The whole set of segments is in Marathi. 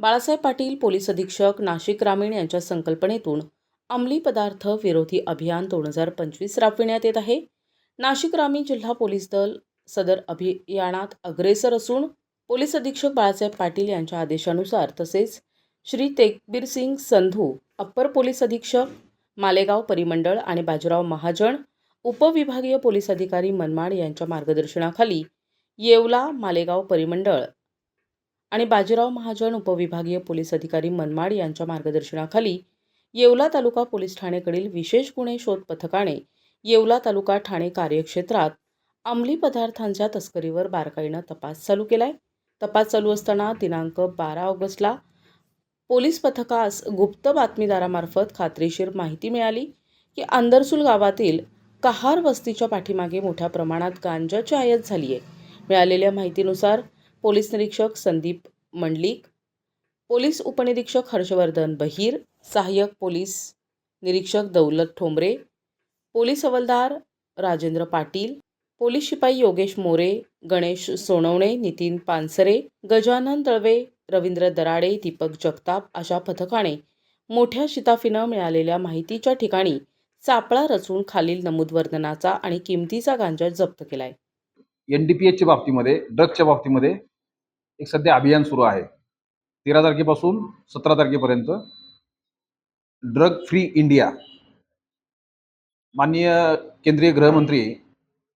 बाळासाहेब पाटील पोलीस अधीक्षक नाशिक ग्रामीण यांच्या संकल्पनेतून अंमली पदार्थ विरोधी अभियान दोन हजार पंचवीस राबविण्यात येत आहे. नाशिक ग्रामीण जिल्हा पोलीस दल सदर अभियानात अग्रेसर असून पोलीस अधीक्षक बाळासाहेब पाटील यांच्या आदेशानुसार तसेच श्री तेकबीर सिंग संधू अप्पर पोलीस अधीक्षक मालेगाव परिमंडळ आणि बाजीराव महाजन उपविभागीय पोलीस अधिकारी मनमाड यांच्या मार्गदर्शनाखाली येवला मालेगाव परिमंडळ आणि बाजीराव महाजन उपविभागीय पोलीस अधिकारी मनमाड यांच्या मार्गदर्शनाखाली येवला तालुका पोलीस ठाणेकडील विशेष गुन्हे शोध पथकाने येवला तालुका ठाणे कार्यक्षेत्रात अंमली पदार्थांच्या तस्करीवर बारकाईनं तपास चालू केलाय. तपास चालू असताना दिनांक बारा ऑगस्टला पोलीस पथकास गुप्त बातमीदारामार्फत खात्रीशीर माहिती मिळाली की अंदरसूल गावातील कहार वस्तीच्या पाठीमागे मोठ्या प्रमाणात गांजाची आयात झाली आहे मिळालेल्या माहितीनुसार पोलीस निरीक्षक संदीप मंडलिक पोलीस उपनिरीक्षक हर्षवर्धन बहीर सहाय्यक पोलीस निरीक्षक दौलत ठोंबरे पोलीस हवालदार राजेंद्र पाटील पोलीस शिपाई योगेश मोरे गणेश सोनवणे नितीन पानसरे गजानन तळवे रवींद्र दराडे दीपक जगताप अशा पथकाने मोठ्या शिताफीनं मिळालेल्या माहितीच्या ठिकाणी सापळा रचून खालील नमूद वर्णनाचा आणि किमतीचा गांजा जप्त केलाय. एन डी पी बाबतीमध्ये ड्रगच्या बाबतीमध्ये एक सध्या अभियान सुरू आहे. तेरा तारखेपासून सतरा तारखेपर्यंत ड्रग फ्री इंडिया माननीय केंद्रीय गृहमंत्री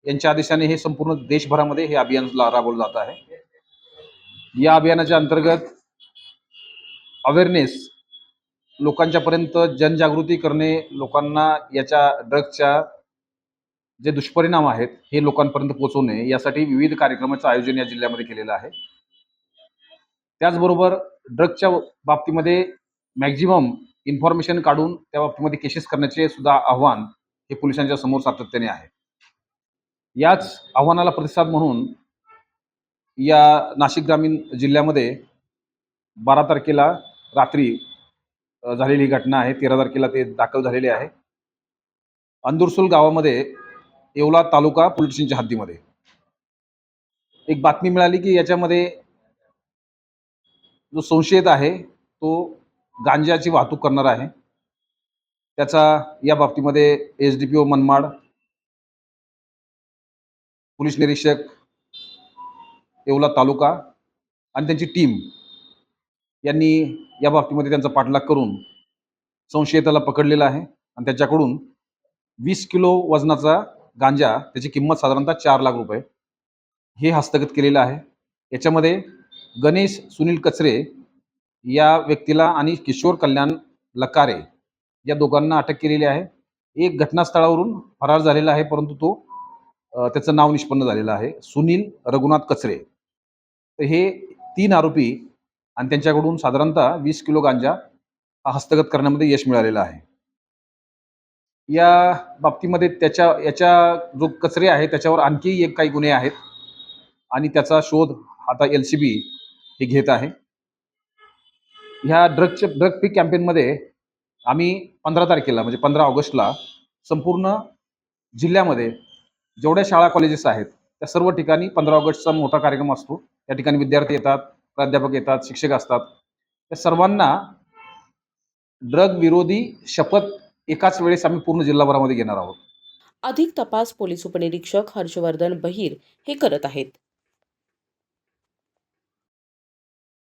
यांच्या आदेशाने हे संपूर्ण देशभरामध्ये हे अभियान ला- राबवलं जात आहे. या अभियानाच्या अंतर्गत अवेअरनेस लोकांच्यापर्यंत जनजागृती करणे लोकांना याच्या ड्रगच्या जे दुष्परिणाम आहेत हे लोकांपर्यंत पोहोचवणे यासाठी विविध कार्यक्रमाचं आयोजन या जिल्ह्यामध्ये केलेलं आहे. त्याचबरोबर ड्रगच्या बाबतीमध्ये मॅक्झिमम इन्फॉर्मेशन काढून त्या बाबतीमध्ये केसेस करण्याचे सुद्धा आव्हान हे पोलिसांच्या समोर सातत्याने आहे. याच आव्हानाला प्रतिसाद म्हणून या नाशिक ग्रामीण जिल्ह्यामध्ये बारा तारखेला रात्री झालेली घटना आहे. तेरा तारखेला ते दाखल झालेले आहे. अंदुरसूल गावामध्ये येवला तालुका पोलीस स्टेशनच्या हद्दीमध्ये. एक बातमी मिळाली की याच्यामध्ये जो संशयित आहे तो गांजाची वाहतूक करणार आहे. त्याचा या बाबतीमध्ये S D P O Manmad police निरीक्षक येवला तालुका आणि त्यांची टीम यांनी या बाबतीमध्ये त्यांचा पाठलाग करून संशयिताला पकडलेला आहे आणि त्याच्याकडून वीस किलो वजनाचा गांजा त्याची किंमत साधारणतः चार लाख रुपये हे हस्तगत केलेलं आहे. याच्यामध्ये गणेश सुनील कचरे या व्यक्तीला आणि किशोर कल्याण लकारे या दोघांना अटक केलेली आहे. एक घटनास्थळावरून फरार झालेला आहे परंतु तो त्याचं नाव निष्पन्न झालेलं आहे. सुनील रघुनाथ कचरे. तर हे तीन आरोपी आणि त्यांच्याकडून साधारणतः वीस किलो गांजा हा हस्तगत करण्यामध्ये यश मिळालेलं आहे. या बाबतीमध्ये त्याच्या याच्या जो कचरे आहे त्याच्यावर आणखी एक काही गुन्हे आहेत आणि त्याचा शोध आता एल सी बी हे घेत आहे. ह्या ड्रगच्या ड्रग पीक कॅम्पेनमध्ये आम्ही पंधरा तारखेला म्हणजे पंधरा ऑगस्टला संपूर्ण जिल्ह्यामध्ये जेवढ्या शाळा कॉलेजेस आहेत त्या सर्व ठिकाणी पंधरा ऑगस्टचा मोठा कार्यक्रम असतो. त्या ठिकाणी विद्यार्थी येतात प्राध्यापक येतात शिक्षक असतात. त्या सर्वांना ड्रग विरोधी शपथ एकाच वेळेस आम्ही पूर्ण जिल्हाभरामध्ये घेणार आहोत. अधिक तपास पोलीस उपनिरीक्षक हर्षवर्धन बहीर हे करत आहेत.